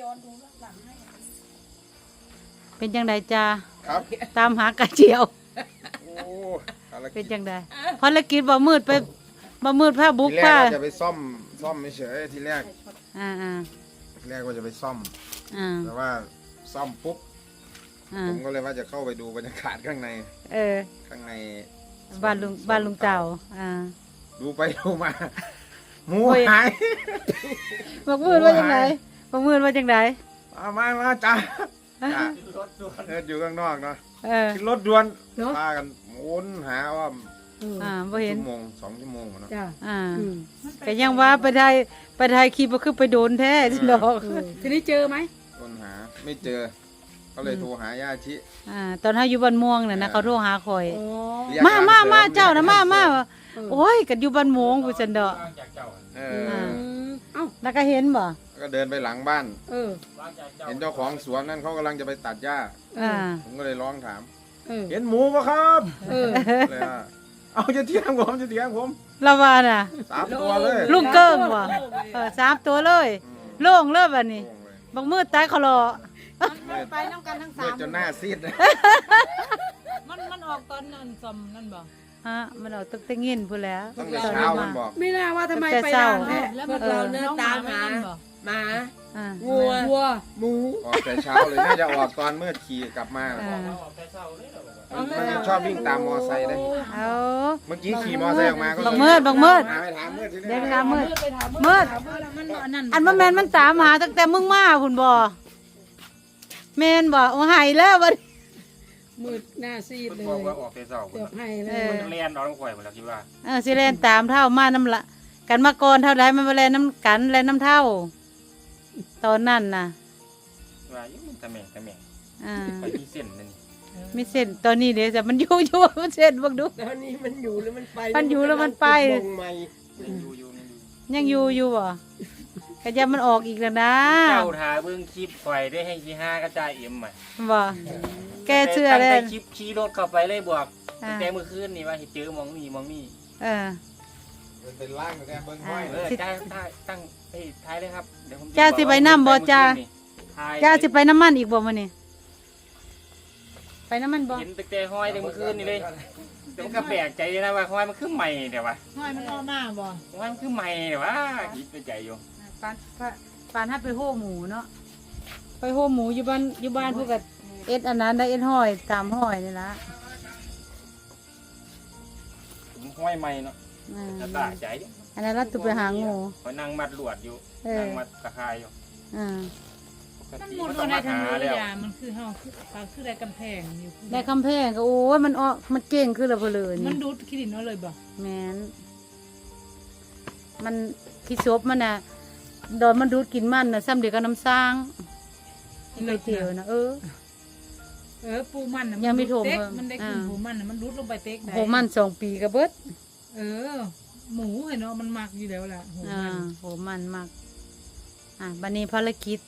ย้อนดูหลังให้เป็นจังไดจ้าครับ ตามหากระเจียว โอ้ภารกิจเป็นจังไดภารกิจบ่มืดไปบ่มืดผ้าบุกทีแรผ้ากว่าจะไปซ่อมซ่อมไม่เฉยทีแรกอ่าอ่าทีแรกว่าจะไปซ่อม อ่าแต่ว่าซ่อมปุ๊บ อ่าผมก็เลยว่าจะเข้าไปดูบรรยากาศข้างในเออข้างในบ้านลุงบ้านลุงเต่าอ่า ดูไปดูมาหมูโอ้ย หายบ่มืดว่าจังได บ่มืดว่าจังไดมามามาจ้าจ้าเดินอยู่ข้างนอกเนาะเออ ขึ้นรถด่วนเนาะ พากันวนหาว่าอ่าบ่เห็น ชั่วโมงสองชั่วโมงอะเนาะ จ้าอ่าอืมก็ยังว่าไปถ่ายไปถ่ายคลิปบ่คือไปโดนแท้สิดอกเออทีนี้เจอไหมวนหาไม่เจอ ก็เลยโทรหาย่าชิอ่าตอนเฮาอยู่บ้านม่วงน่ะนะเขาโทรหาข่อย อ๋อเรียกมาร้นมาสริมาเจ้านะมามาเออโอ้ยกันอยู่บ้านม่วงกูซั่นดอก เออือม เอ้าแล้วก็เห็นบ่ ก็เดินไปหลังบ้าน เออ เห็นเจ้าของสวนนั่นเขากำลังจะไปตัดหญ้า อ่า ผมก็เลยร้องถาม เออ เห็นหมูปะครับเออ เลยว่าเอาจะเถียงผมจะเถียงผมละว่าน่ะ สามตัวเลยลุงเกิ้งบ่เออสามตัวเลย อืมโล่งเลยบัดนี้โล่งเลยบักมืดตายเขารอมืดไปน้ำกันทั้งมืสาดมจนหน้าซีดเลยมันมันออกตอนนั้นซอมนั่นบ่ฮะมันเอาตึกตะเงินพู้นแหล้วตั้งแต่เช้ามันบอก ไม่น่าว่าทำไมแต่ไปเศร้านานแท้ แล้วพมัวนกเราเดินตามหา บ่ หมาอ่าวัววัวหมูออกแต่เช้าเลยน่าจะออกตอนมืดขี่กลับมาอ่ามันมันชอบวิ่งตามมอไซค์เลยเอา เมื่อกี้ขี่มอไซค์ออกมาก็บักมืดบักมืดหาไปถามมืดทีเด็นี้กถามมืดไปถามมืด มันอันนั้นอันว่าแมนมันตามหาตั้งแต่มึงมาพุ่นบ่แมนบ่โอ้หายแล้วบัดนี้มืดหน้าซีดมันเลบอกยว่าออกแต่เช้าเกือบให้เลเอยอมันเรียนนอนข่อยหมดแล้วคิดว่าเออสิแลนตามเท่ามาน้ำละกันมาก่อนเท่าไรมันมาแลนน้ำกันแลนน้ำเท่า ตอนนั้นน่ะว่ายิ่งมันตะแหม่งตะแหม่งอ่าไปที่เส้นนั่นนี่มีเส้นตอนนี้เดี๋ยวจะมันอยู่อยู่มันเส้นบักดูตอนนี้มันอยู่แล้วมันไปมันอยู่แล้วมันไป วงใหม่ยังอยู่อยู่ยังอยู่ยังอยู่อยู่บ่ก็จะมันออกอีกแล้วนะเจ้าถ่ายเบิ่งคลิปข่อยได้ให้ที่ห้ากระจายเอ็มใหม่บ่แกเชื่อเลยตั้งแต่คลิปขี่รถเข้าไปเลยบอกอ่าตั้งแต่เมื่อคืนนี่ว่าเห็นเจอมองนี่มองนี่ เออมัน เป็นร่างแต่เบิ้งห้อยเอเลอยจ่ายจ่ายตั้งเอ้ยถ่ายเลยครับเดี๋ยวผมจ้าสิไปนำบ่จ้าถ่ายจ้าสิไปน้ำมันอีกบ่มื้อนี้ไปน้ำมันบ่เห็นตั้งแต่ห้อยแต่เมื่อคืนนี่เลยแต่มันก็แปลกใจนะว่าห้อยมันคือใหม่เดี๋ยววะห้อยมันออกมาบ่ห้อยมันคือใหม่เดี๋ยววะคิดในใจอยู่ปานปานปานให้ไปโหหมูเนาะไปโหหมูอยู่บ้านอยู่บ้านพวกกับเอ็ดอันนั้นได้เอ็ดห้อยตามห้อยนี่ละห้อยใหม่เนาะ อืมจะตาใจดิอันนั้นเราตุไปหางูข่อยนั่งมัดลวดอยู่เออ นั่งมัดตะคายอยู่อ่าปกมันติหมดมันก็ต้องได้มาทั้งหาเรืแล้วอยามันคือเฮาคือปลาคือได้กำแพงอยู่ได้คำแพงก็โอ้ยมันออกมันเก่งขึ้นและเพนเลยมันนี่ดูดขี้ดินเอาเลยบ่แมนมันที่ซบมันน่ะดอนมันดูดกินมันน่ะซ้ำเดียวกับน้ำสร้างไปเที่ยวนะเออ เออปูมันน่ะยังไม่นดูดถมเต็กเบิ่งมันได้กินอ่า ปูมันน่ะมันดูดลงไปเต็กได้โหมันสองปีกับเบิด เออ หมูเห็นเนาะมันมักอยู่แล้วล่ะโหอ่ามันโหมันมากอะบันนี้ภารกิจ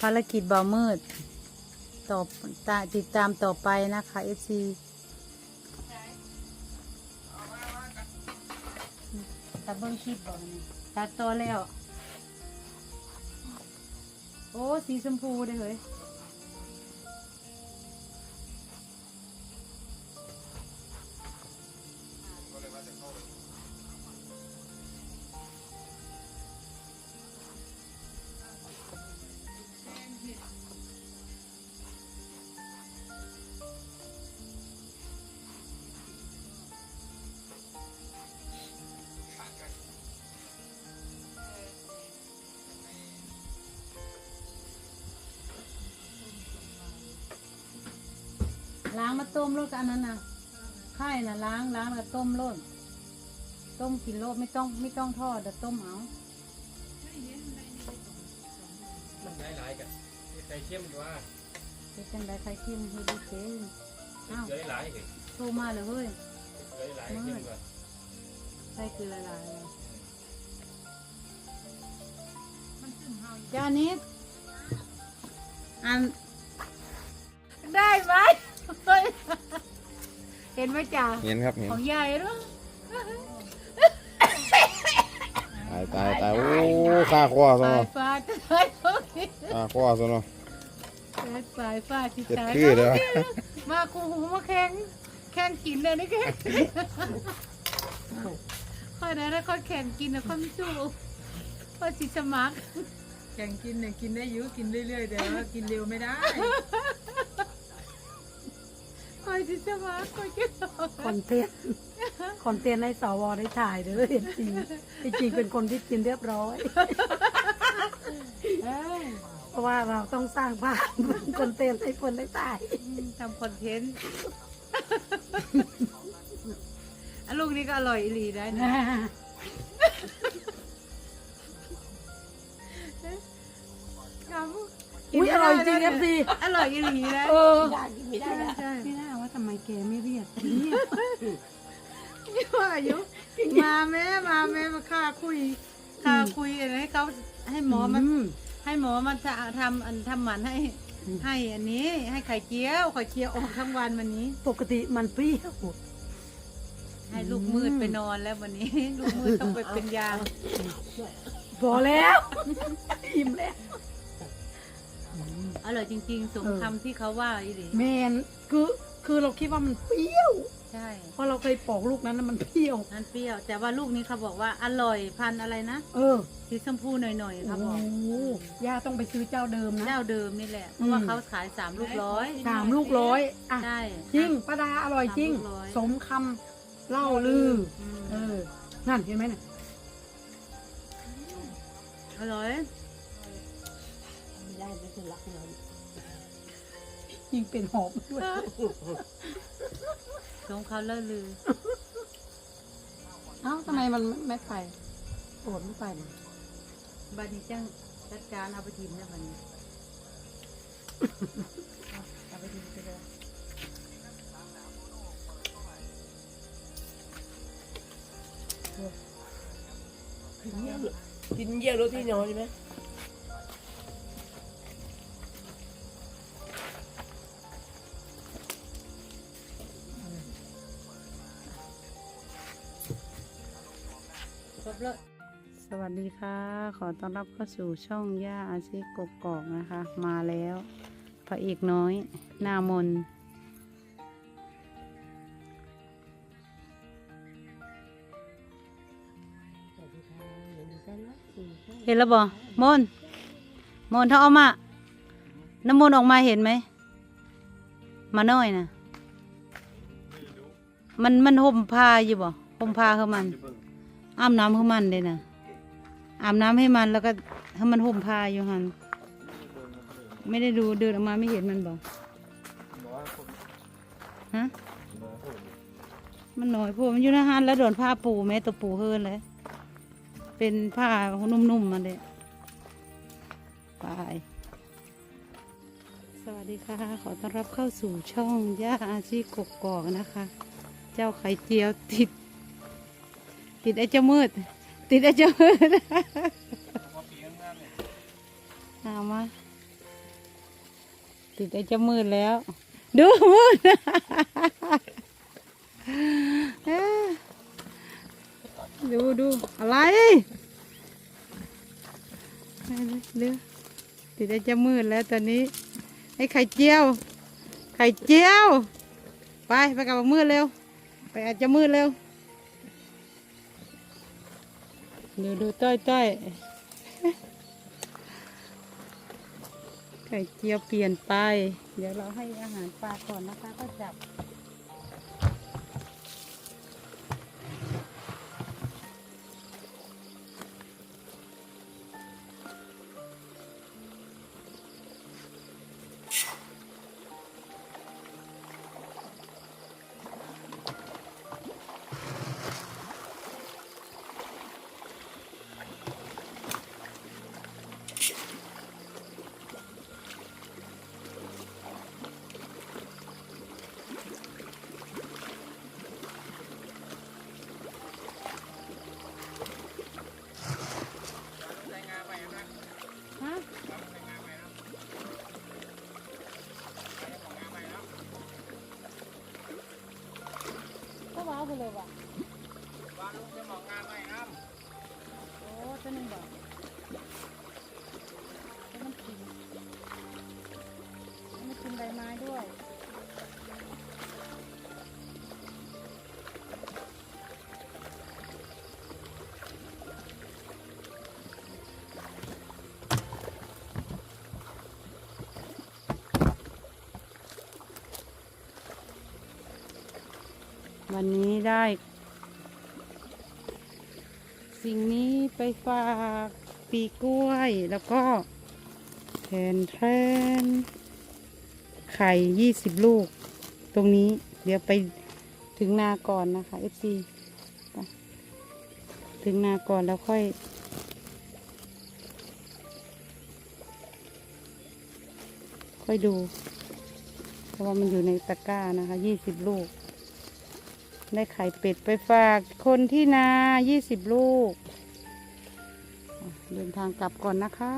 ภารกิจเบามืดต่อตาติดตามต่อไปนะคะเอฟซีตาเบิ้งคลิปบอกนี่ตัดต่อแล้ว โอ้ สีชมพูได้เลยล้าง มาต้มรสกับอันนั้นนะไข่น่ะล้างล้างแล้วต้มรสต้มกินโลดไม่ต้องไม่ต้องทอดแต่ต้มเอามันหลายๆกันใจเข้มอยู่ว่าเป็นจังไดใครเข้มให้ดีเจอ้าวเยอะหลายเลยโทรมาเลยเฮ้ยเยอะหลายเข้มกว่าใส่เกลือละลายเลยจานิดอันได้ไหมเฮ้ย เห็นไหมจ่าเห็นครับเห็นของยายด้วยตายตายตายโอ้ข้าคว้าซะตายฟ้าตายอ่าพ่อซะเนาะเอ็ดสายฟ้าจิตเจ็ดใจคือเด้อมาคูหูมาแข่งแข่งกินเลยนี่แข่งค่อยนะถ้าค่อยแข่งกินนะค่อยไม่สู้ค่อยสิสมัคร แข่งกินเนี่ยกินได้เยอะกินเรื่อยๆแต่ว่ากินเร็วไม่ได้ค่ อยสิสมัครค่อยกินคอนเทนต์คอนเทนต์ให้สวได้ถ่ายเด้อเห็นจริงจริงเป็นคนที่กินเรียบร้อย เพราะว่าเราต้องสร้างภาพเป็นคอนเทนต์ให้คนได้ถ่ายทำคอนเทนต์อันลูกนี้ก็อร่อยอีหลีได้นะครับอุ้ยอร่อยจริงเอฟซีอร่อยอีหลีนะเออใช่ใช่ไม่น่าว่า ทำไมแกไม่เรียกเงียบนี่ว่าอยู่มาแม่มาแม่มาค่าคุยค่าคุยอะไรให้เขาให้หมอมันอืมให้หมอมันจะทำอันทำหมันให้ ให้อันนี้ให้ไข่เจียวไข่เจียวออกทั้งวันวันนี้ ปกติมันเปรี้ยวให้ลูกมืดไปนอนแล้ววันนี้ ลูกมืดต้องไปเป็นยามพอแล้วอิ่มแล้วอร่อยจริง ๆ สมเออคำที่เขาว่าอีหลี แมนคือ คือเราคิดว่ามันเปรี้ยว ใช่เพราะเราเคยปอกลูกนั้นแล้วมันเปรี้ยว นั่นเปรี้ยว แต่ว่าลูกนี้เขาบอกว่าอร่อยพันธุ์อะไรนะเออสีชมพูหน่อยๆเขาโอ้บอกโหย่าต้องไปซื้อเจ้าเดิมนะ เจ้าเดิมนี่แหละเพราะว่าอืมเขาขายสามลูกร้อยสามลูกร้อยอะใช่ จริงป้าดาอร่อยจริง สามลูกร้อย สมคำเล่าลือ อืมเออ นั่นเห็นไหมเนี่ยอร่อย ยิ่งเป็นหอมด้วยสมเขาเลิศลือ เอ้าทำไมมันไม่ไปโอดไม่ไปเนี่ยบัดนี้จังจัดการเอาไปทิมนะบัดนี้เอาไปทิมไปเลยกินเยี่ยวรถที่นอนใช่ไหม บแล้วสวัสดีค่ะ ขอต้อนรับเข้าสู่ช่องย่าอาชีพกกอกนะคะ มาแล้วพระเอกน้อยหน้ามน เห็นแล้วบ่มนมนเท่าเอามาน้ำมนต์ออกมาเห็นไหม มาน้อยนะมันมันห่มผ้าอยู่บ่ห่มผ้าคือมัน อาบน้ำให้มันเลยนะอาบน้ำให้มันแล้วก็ให้มันห่มผ้าอยู่หันไม่ได้ดูเดินออกมาไม่เห็นมันบอกฮะมันหน่อยพวกมันอยู่ในหันแล้วโดนผ้าปูแม่ตัวปูเฮินเลย เป็นผ้านุ่มๆมันเลยไปสวัสดีค่ะ ขอต้อนรับเข้าสู่ช่องย่าอาชีพกกอกนะคะ เจ้าไข่เจียวติด ติดไอ้เจ้ามืด ติดไอ้เจ้ามืดเอามา ติดไอ้เจ้ามืดแล้ว ดูมืดดูดูอะไรเดูติดไอ้เจ้ามืดแล้วตอนนี้ไอ้ไข่เจียว ไข่เจียว ไปไปกับมืดเร็ว ไปอาจจะมืดเร็ว ดูดูต้อยต้อยไข่เจียวเปลี่ยนไป เดี๋ยวเราให้อาหารปลาก่อนนะคะก็จับ ก็ วันนี้ได้ สิ่งนี้ไปฝากปีกล้วย แล้วก็แทนแทนไข่ยี่สิบลูก ตรงนี้เดี๋ยวไปถึงนาก่อนนะคะ FC ไปถึงนาก่อนแล้วค่อย ค่อยดู เพราะว่ามันอยู่ในตะกร้านะคะยี่สิบลูก ได้ไข่เป็ดไปฝากคนที่นายี่สิบลูก เดินทางกลับก่อนนะคะ